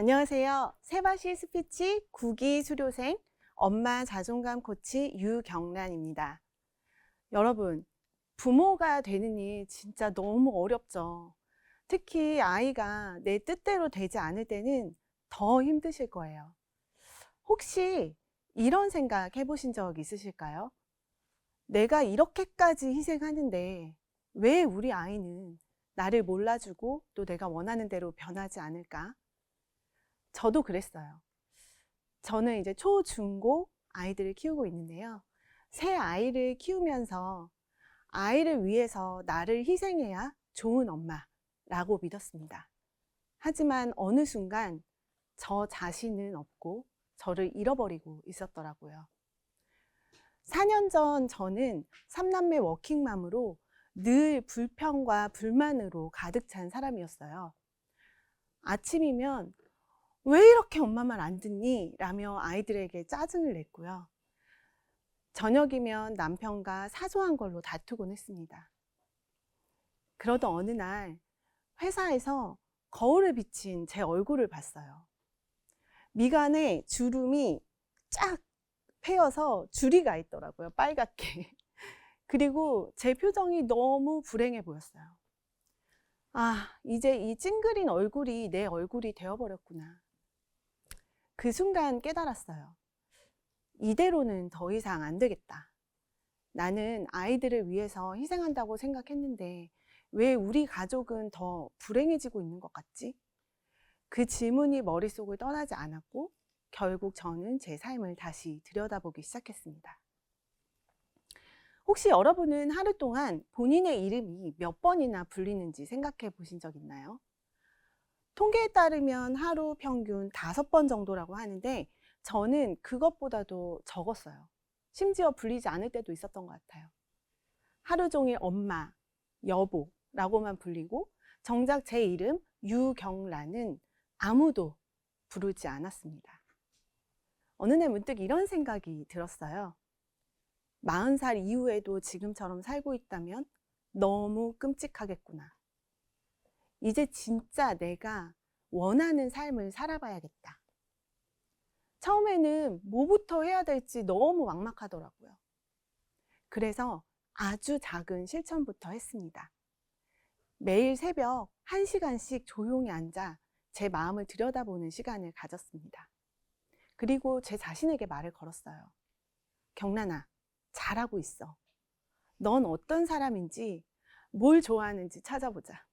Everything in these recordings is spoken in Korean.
안녕하세요. 세바시 스피치 구기 수료생 엄마 자존감 코치 유경란입니다. 여러분, 부모가 되는 일 진짜 너무 어렵죠. 특히 아이가 내 뜻대로 되지 않을 때는 더 힘드실 거예요. 혹시 이런 생각 해보신 적 있으실까요? 내가 이렇게까지 희생하는데 왜 우리 아이는 나를 몰라주고 또 내가 원하는 대로 변하지 않을까? 저도 그랬어요. 저는 이제 초, 중, 고 아이들을 키우고 있는데요. 새 아이를 키우면서 아이를 위해서 나를 희생해야 좋은 엄마라고 믿었습니다. 하지만 어느 순간 저 자신은 없고 저를 잃어버리고 있었더라고요. 4년 전 저는 삼남매 워킹맘으로 늘 불평과 불만으로 가득 찬 사람이었어요. 아침이면 왜 이렇게 엄마 말 안 듣니? 라며 아이들에게 짜증을 냈고요. 저녁이면 남편과 사소한 걸로 다투곤 했습니다. 그러던 어느 날 회사에서 거울에 비친 제 얼굴을 봤어요. 미간에 주름이 쫙 패여서 줄이가 있더라고요. 빨갛게. 그리고 제 표정이 너무 불행해 보였어요. 아, 이제 이 찡그린 얼굴이 내 얼굴이 되어버렸구나. 그 순간 깨달았어요. 이대로는 더 이상 안 되겠다. 나는 아이들을 위해서 희생한다고 생각했는데 왜 우리 가족은 더 불행해지고 있는 것 같지? 그 질문이 머릿속을 떠나지 않았고 결국 저는 제 삶을 다시 들여다보기 시작했습니다. 혹시 여러분은 하루 동안 본인의 이름이 몇 번이나 불리는지 생각해 보신 적 있나요? 통계에 따르면 하루 평균 다섯 번 정도라고 하는데 저는 그것보다도 적었어요. 심지어 불리지 않을 때도 있었던 것 같아요. 하루 종일 엄마, 여보라고만 불리고 정작 제 이름 유경란은 아무도 부르지 않았습니다. 어느 날 문득 이런 생각이 들었어요. 40살 이후에도 지금처럼 살고 있다면 너무 끔찍하겠구나. 이제 진짜 내가 원하는 삶을 살아봐야겠다. 처음에는 뭐부터 해야 될지 너무 막막하더라고요. 그래서 아주 작은 실천부터 했습니다. 매일 새벽 1시간씩 조용히 앉아 제 마음을 들여다보는 시간을 가졌습니다. 그리고 제 자신에게 말을 걸었어요. 경란아, 잘하고 있어. 넌 어떤 사람인지, 뭘 좋아하는지 찾아보자.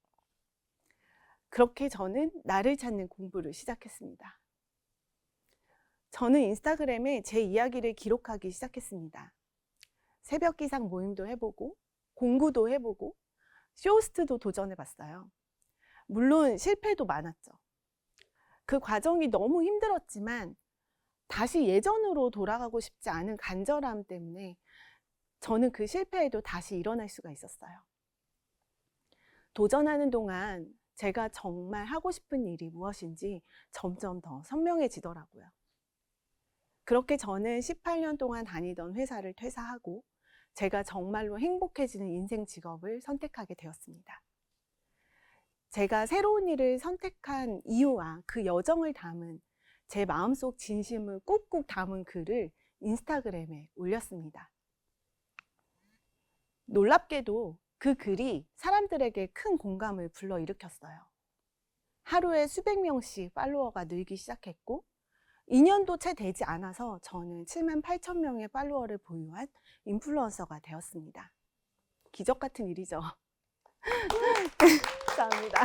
그렇게 저는 나를 찾는 공부를 시작했습니다. 저는 인스타그램에 제 이야기를 기록하기 시작했습니다. 새벽 기상 모임도 해보고, 공부도 해보고, 쇼호스트도 도전해봤어요. 물론 실패도 많았죠. 그 과정이 너무 힘들었지만, 다시 예전으로 돌아가고 싶지 않은 간절함 때문에 저는 그 실패에도 다시 일어날 수가 있었어요. 도전하는 동안 제가 정말 하고 싶은 일이 무엇인지 점점 더 선명해지더라고요. 그렇게 저는 18년 동안 다니던 회사를 퇴사하고 제가 정말로 행복해지는 인생 직업을 선택하게 되었습니다. 제가 새로운 일을 선택한 이유와 그 여정을 담은 제 마음속 진심을 꾹꾹 담은 글을 인스타그램에 올렸습니다. 놀랍게도 그 글이 사람들에게 큰 공감을 불러일으켰어요. 하루에 수백 명씩 팔로워가 늘기 시작했고, 2년도 채 되지 않아서 저는 7만 8천 명의 팔로워를 보유한 인플루언서가 되었습니다. 기적 같은 일이죠. 감사합니다.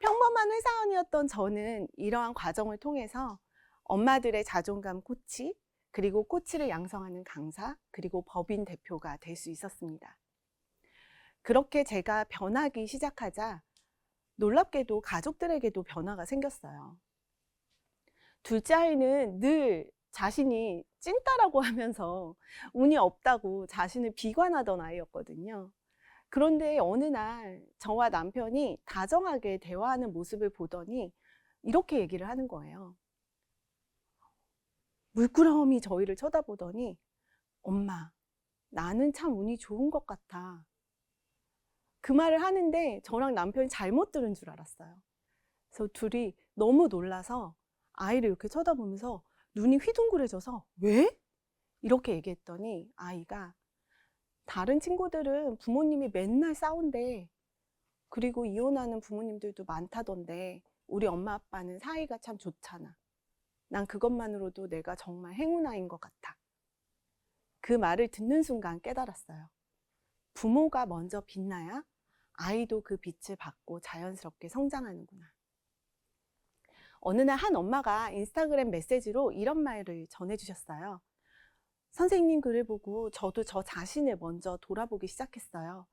평범한 회사원이었던 저는 이러한 과정을 통해서 엄마들의 자존감 코치, 그리고 코치를 양성하는 강사, 그리고 법인 대표가 될 수 있었습니다. 그렇게 제가 변하기 시작하자 놀랍게도 가족들에게도 변화가 생겼어요. 둘째 아이는 늘 자신이 찐따라고 하면서 운이 없다고 자신을 비관하던 아이였거든요. 그런데 어느 날 저와 남편이 다정하게 대화하는 모습을 보더니 이렇게 얘기를 하는 거예요. 물끄러미 저희를 쳐다보더니 엄마, 나는 참 운이 좋은 것 같아. 그 말을 하는데 저랑 남편이 잘못 들은 줄 알았어요. 그래서 둘이 너무 놀라서 아이를 이렇게 쳐다보면서 눈이 휘둥그레져서 왜? 이렇게 얘기했더니 아이가 다른 친구들은 부모님이 맨날 싸운대. 그리고 이혼하는 부모님들도 많다던데 우리 엄마 아빠는 사이가 참 좋잖아. 난 그것만으로도 내가 정말 행운아인 것 같아. 그 말을 듣는 순간 깨달았어요. 부모가 먼저 빛나야 아이도 그 빛을 받고 자연스럽게 성장하는구나. 어느 날 한 엄마가 인스타그램 메시지로 이런 말을 전해주셨어요. 선생님 글을 보고 저도 저 자신을 먼저 돌아보기 시작했어요.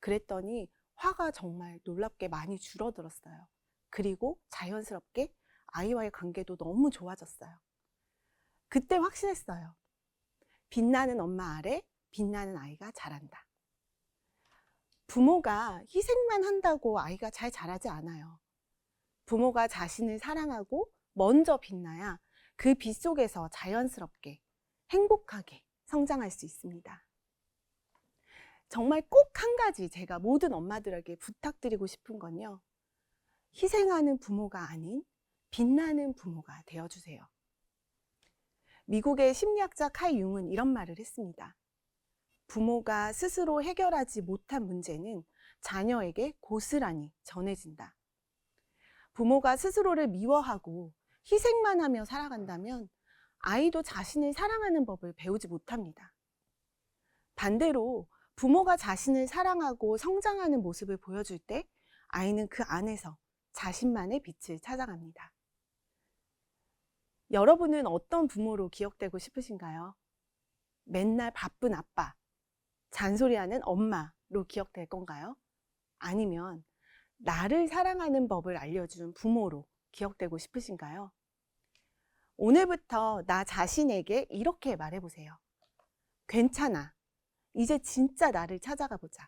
그랬더니 화가 정말 놀랍게 많이 줄어들었어요. 그리고 자연스럽게 아이와의 관계도 너무 좋아졌어요. 그때 확신했어요. 빛나는 엄마 아래 빛나는 아이가 자란다. 부모가 희생만 한다고 아이가 잘 자라지 않아요. 부모가 자신을 사랑하고 먼저 빛나야 그 빛 속에서 자연스럽게 행복하게 성장할 수 있습니다. 정말 꼭 한 가지 제가 모든 엄마들에게 부탁드리고 싶은 건요. 희생하는 부모가 아닌 빛나는 부모가 되어주세요. 미국의 심리학자 칼 융은 이런 말을 했습니다. 부모가 스스로 해결하지 못한 문제는 자녀에게 고스란히 전해진다. 부모가 스스로를 미워하고 희생만 하며 살아간다면 아이도 자신을 사랑하는 법을 배우지 못합니다. 반대로 부모가 자신을 사랑하고 성장하는 모습을 보여줄 때 아이는 그 안에서 자신만의 빛을 찾아갑니다. 여러분은 어떤 부모로 기억되고 싶으신가요? 맨날 바쁜 아빠, 잔소리하는 엄마로 기억될 건가요? 아니면 나를 사랑하는 법을 알려준 부모로 기억되고 싶으신가요? 오늘부터 나 자신에게 이렇게 말해보세요. 괜찮아. 이제 진짜 나를 찾아가 보자.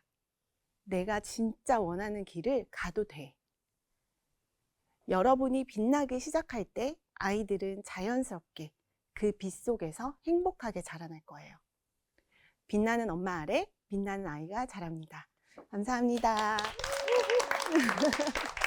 내가 진짜 원하는 길을 가도 돼. 여러분이 빛나기 시작할 때 아이들은 자연스럽게 그 빛 속에서 행복하게 자라날 거예요. 빛나는 엄마 아래 빛나는 아이가 자랍니다. 감사합니다.